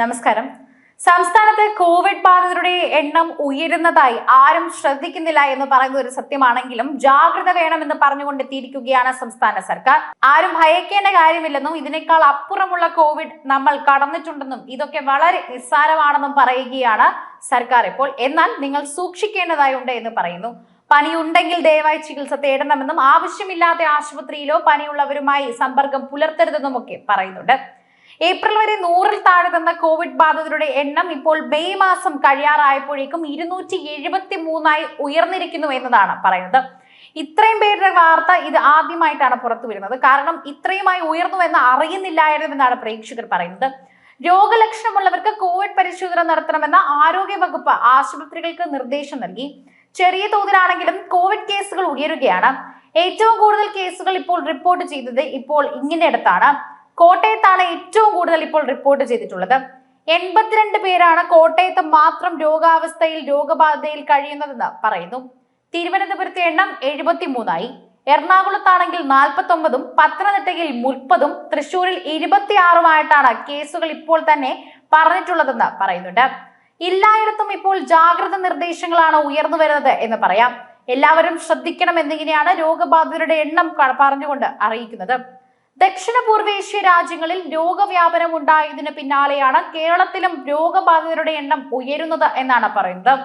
നമസ്കാരം. സംസ്ഥാനത്ത് കോവിഡ് ബാധിതരുടെ എണ്ണം ഉയരുന്നതായി ആരും ശ്രദ്ധിക്കുന്നില്ല എന്ന് പറയുന്ന ഒരു സത്യമാണെങ്കിലും ജാഗ്രത വേണമെന്ന് പറഞ്ഞുകൊണ്ട് എത്തിയിരിക്കുകയാണ് സംസ്ഥാന സർക്കാർ. ആരും ഭയക്കേണ്ട കാര്യമില്ലെന്നും ഇതിനേക്കാൾ അപ്പുറമുള്ള കോവിഡ് നമ്മൾ കടന്നിട്ടുണ്ടെന്നും ഇതൊക്കെ വളരെ നിസ്സാരമാണെന്നും പറയുകയാണ് സർക്കാർ ഇപ്പോൾ. എന്നാൽ നിങ്ങൾ സൂക്ഷിക്കേണ്ടതായുണ്ട് എന്ന് പറയുന്നു. പനിയുണ്ടെങ്കിൽ ദയവായി ചികിത്സ തേടണമെന്നും ആവശ്യമില്ലാത്ത ആശുപത്രിയിലോ പനിയുള്ളവരുമായി സമ്പർക്കം പുലർത്തരുതെന്നും ഒക്കെ പറയുന്നുണ്ട്. ഏപ്രിൽ വരെ നൂറിൽ താഴെ തന്ന കോവിഡ് ബാധിതരുടെ എണ്ണം ഇപ്പോൾ മെയ് മാസം കഴിയാറായപ്പോഴേക്കും ഇരുന്നൂറ്റി എഴുപത്തി മൂന്നായി ഉയർന്നിരിക്കുന്നു എന്നതാണ് പറയുന്നത്. ഇത്രയും പേരുടെ വാർത്ത ഇത് ആദ്യമായിട്ടാണ് പുറത്തു വരുന്നത് കാരണം ഇത്രയുമായി ഉയർന്നു എന്ന് അറിയുന്നില്ലായിരുന്നു എന്നാണ് പ്രേക്ഷകർ പറയുന്നത്. രോഗലക്ഷണമുള്ളവർക്ക് കോവിഡ് പരിശോധന നടത്തണമെന്ന ആരോഗ്യ വകുപ്പ് ആശുപത്രികൾക്ക് നിർദ്ദേശം നൽകി. ചെറിയ തോതിലാണെങ്കിലും കോവിഡ് കേസുകൾ ഉയരുകയാണ്. ഏറ്റവും കൂടുതൽ കേസുകൾ ഇപ്പോൾ റിപ്പോർട്ട് ചെയ്തത് ഇപ്പോൾ ഇങ്ങനെയിടത്താണ്. കോട്ടയത്താണ് ഏറ്റവും കൂടുതൽ ഇപ്പോൾ റിപ്പോർട്ട് ചെയ്തിട്ടുള്ളത്. എൺപത്തിരണ്ട് പേരാണ് കോട്ടയത്ത് മാത്രം രോഗാവസ്ഥയിൽ രോഗബാധയിൽ കഴിയുന്നതെന്ന് പറയുന്നു. തിരുവനന്തപുരത്തെ എണ്ണം എഴുപത്തിമൂന്നായി. എറണാകുളത്താണെങ്കിൽ നാൽപ്പത്തൊമ്പതും പത്തനംതിട്ടയിൽ മുപ്പതും തൃശൂരിൽ ഇരുപത്തിയാറുമായിട്ടാണ് കേസുകൾ ഇപ്പോൾ തന്നെ പറഞ്ഞിട്ടുള്ളതെന്ന് പറയുന്നുണ്ട്. എല്ലായിടത്തും ഇപ്പോൾ ജാഗ്രത നിർദ്ദേശങ്ങളാണ് ഉയർന്നു വരുന്നത് എന്ന് പറയാം. എല്ലാവരും ശ്രദ്ധിക്കണം എന്നിങ്ങനെയാണ് രോഗബാധിതരുടെ എണ്ണം പറഞ്ഞുകൊണ്ട് അറിയിക്കുന്നത്. ദക്ഷിണ പൂർവേഷ്യ രാജ്യങ്ങളിൽ രോഗവ്യാപനം ഉണ്ടായതിന് പിന്നാലെയാണ് കേരളത്തിലും രോഗബാധിതരുടെ എണ്ണം ഉയരുന്നത് എന്നാണ് പറയുന്നത്.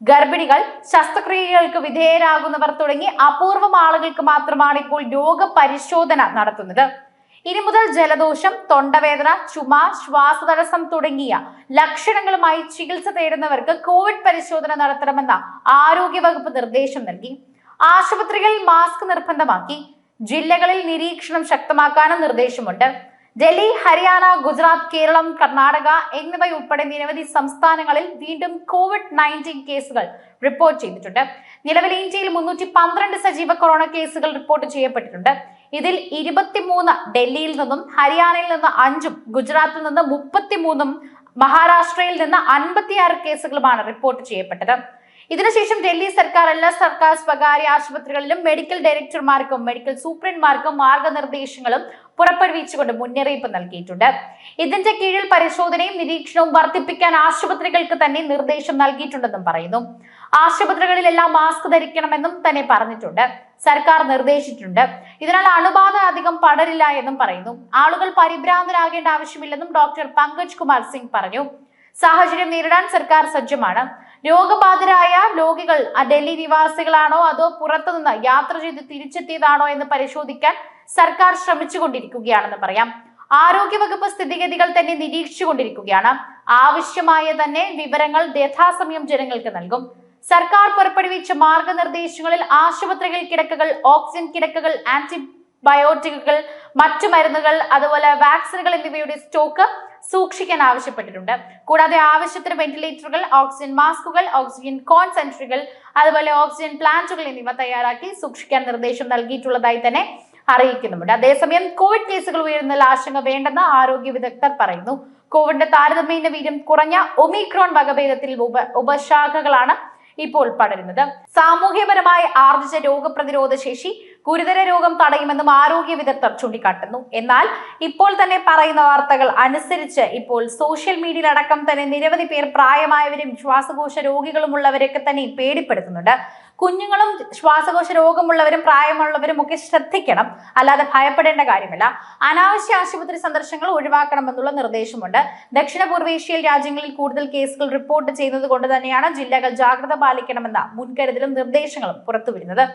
ഗർഭിണികൾ ശസ്ത്രക്രിയകൾക്ക് വിധേയരാകുന്നവർ തുടങ്ങി അപൂർവം ആളുകൾക്ക് മാത്രമാണ് ഇപ്പോൾ രോഗപരിശോധന നടത്തുന്നത്. ഇനി മുതൽ ജലദോഷം തൊണ്ടവേദന ചുമ ശ്വാസതടസ്സം തുടങ്ങിയ ലക്ഷണങ്ങളുമായി ചികിത്സ തേടുന്നവർക്ക് കോവിഡ് പരിശോധന നടത്തണമെന്ന ആരോഗ്യവകുപ്പ് നിർദ്ദേശം നൽകി. ആശുപത്രികളിൽ മാസ്ക് നിർബന്ധമാക്കി. ജില്ലകളിൽ നിരീക്ഷണം ശക്തമാക്കാനും നിർദ്ദേശമുണ്ട്. ഡൽഹി ഹരിയാന ഗുജറാത്ത് കേരളം കർണാടക എന്നിവയുൾപ്പെടെ നിരവധി സംസ്ഥാനങ്ങളിൽ വീണ്ടും കോവിഡ് നയന്റീൻ കേസുകൾ റിപ്പോർട്ട് ചെയ്തിട്ടുണ്ട്. നിലവിൽ ഇന്ത്യയിൽ മുന്നൂറ്റി പന്ത്രണ്ട് സജീവ കൊറോണ കേസുകൾ റിപ്പോർട്ട് ചെയ്യപ്പെട്ടിട്ടുണ്ട്. ഇതിൽ ഇരുപത്തിമൂന്ന് ഡൽഹിയിൽ നിന്നും ഹരിയാനയിൽ നിന്ന് അഞ്ചും ഗുജറാത്തിൽ നിന്ന് മുപ്പത്തിമൂന്നും മഹാരാഷ്ട്രയിൽ നിന്ന് അൻപത്തിയാറ് കേസുകളുമാണ് റിപ്പോർട്ട് ചെയ്യപ്പെട്ടത്. ഇതിനുശേഷം ഡൽഹി സർക്കാർ എല്ലാ സർക്കാർ സ്വകാര്യ ആശുപത്രികളിലും മെഡിക്കൽ ഡയറക്ടർമാർക്കും മെഡിക്കൽ സൂപ്രണ്ട്മാർക്കും മാർഗനിർദ്ദേശങ്ങളും പുറപ്പെടുവിച്ചുകൊണ്ട് മുന്നറിയിപ്പ് നൽകിയിട്ടുണ്ട്. ഇതിന്റെ കീഴിൽ പരിശോധനയും നിരീക്ഷണവും വർദ്ധിപ്പിക്കാൻ ആശുപത്രികൾക്ക് തന്നെ നിർദ്ദേശം നൽകിയിട്ടുണ്ടെന്നും പറയുന്നു. ആശുപത്രികളിലെല്ലാം മാസ്ക് ധരിക്കണമെന്നും തന്നെ പറഞ്ഞിട്ടുണ്ട്. സർക്കാർ നിർദ്ദേശിച്ചിട്ടുണ്ട്. ഇതിനാൽ അണുബാധ അധികം പടരില്ല എന്നും പറയുന്നു. ആളുകൾ പരിഭ്രാന്തരാകേണ്ട ആവശ്യമില്ലെന്നും ഡോക്ടർ പങ്കജ് കുമാർ സിംഗ് പറഞ്ഞു. സാഹചര്യം നേരിടാൻ സർക്കാർ സജ്ജമാണ്. രോഗബാധിതരായ രോഗികൾ ഡൽഹി നിവാസികളാണോ അതോ പുറത്തുനിന്ന് യാത്ര ചെയ്ത് തിരിച്ചെത്തിയതാണോ എന്ന് പരിശോധിക്കാൻ സർക്കാർ ശ്രമിച്ചുകൊണ്ടിരിക്കുകയാണെന്ന് പറയാം. ആരോഗ്യവകുപ്പ് സ്ഥിതിഗതികൾ തന്നെ നിരീക്ഷിച്ചുകൊണ്ടിരിക്കുകയാണ്. ആവശ്യമായ തന്നെ വിവരങ്ങൾ യഥാസമയം ജനങ്ങൾക്ക് നൽകും. സർക്കാർ പുറപ്പെടുവിച്ച മാർഗനിർദ്ദേശങ്ങളിൽ ആശുപത്രികൾ കിടക്കകൾ ഓക്സിജൻ കിടക്കകൾ ആന്റിബയോട്ടിക്കുകൾ മറ്റു മരുന്നുകൾ അതുപോലെ വാക്സിനുകൾ എന്നിവയുടെ സ്റ്റോക്ക് സൂക്ഷിക്കാൻ ആവശ്യപ്പെട്ടിട്ടുണ്ട്. കൂടാതെ ആവശ്യത്തിന് വെന്റിലേറ്ററുകൾ ഓക്സിജൻ മാസ്കുകൾ ഓക്സിജൻ കോൺസെൻട്രികൾ അതുപോലെ ഓക്സിജൻ പ്ലാന്റുകൾ എന്നിവ തയ്യാറാക്കി സൂക്ഷിക്കാൻ നിർദ്ദേശം നൽകിയിട്ടുള്ളതായി തന്നെ അറിയിക്കുന്നുണ്ട് അതേസമയം കോവിഡ് കേസുകൾ ഉയരുന്നതിൽ ആശങ്ക വേണ്ടെന്ന് ആരോഗ്യ വിദഗ്ധർ പറയുന്നു. കോവിഡിന്റെ താരതമ്യേന വീര്യം കുറഞ്ഞ ഒമിക്രോൺ വകഭേദത്തിൽ ഉപ ഉപശാഖകളാണ് ഇപ്പോൾ പടരുന്നത്. സാമൂഹ്യപരമായി ആർജിച്ച രോഗപ്രതിരോധ ശേഷി ഗുരുതര രോഗം തടയുമെന്നും ആരോഗ്യ വിദഗ്ധർ ചൂണ്ടിക്കാട്ടുന്നു. എന്നാൽ ഇപ്പോൾ തന്നെ പറയുന്ന വാർത്തകൾ അനുസരിച്ച് ഇപ്പോൾ സോഷ്യൽ മീഡിയയിൽ അടക്കം തന്നെ നിരവധി പേർ പ്രായമായവരും ശ്വാസകോശ രോഗികളും ഉള്ളവരൊക്കെ തന്നെ പേടിപ്പെടുത്തുന്നുണ്ട്. കുഞ്ഞുങ്ങളും ശ്വാസകോശ രോഗമുള്ളവരും പ്രായമുള്ളവരും ഒക്കെ ശ്രദ്ധിക്കണം. അല്ലാതെ ഭയപ്പെടേണ്ട കാര്യമില്ല. അനാവശ്യ ആശുപത്രി സന്ദർശനങ്ങൾ ഒഴിവാക്കണമെന്നുള്ള നിർദ്ദേശമുണ്ട്. ദക്ഷിണ പൂർവേഷ്യയിൽ രാജ്യങ്ങളിൽ കൂടുതൽ കേസുകൾ റിപ്പോർട്ട് ചെയ്യുന്നത് കൊണ്ട് തന്നെയാണ് ജില്ലകൾ ജാഗ്രത പാലിക്കണമെന്ന മുൻകരുതലും നിർദ്ദേശങ്ങളും പുറത്തുവരുന്നത്.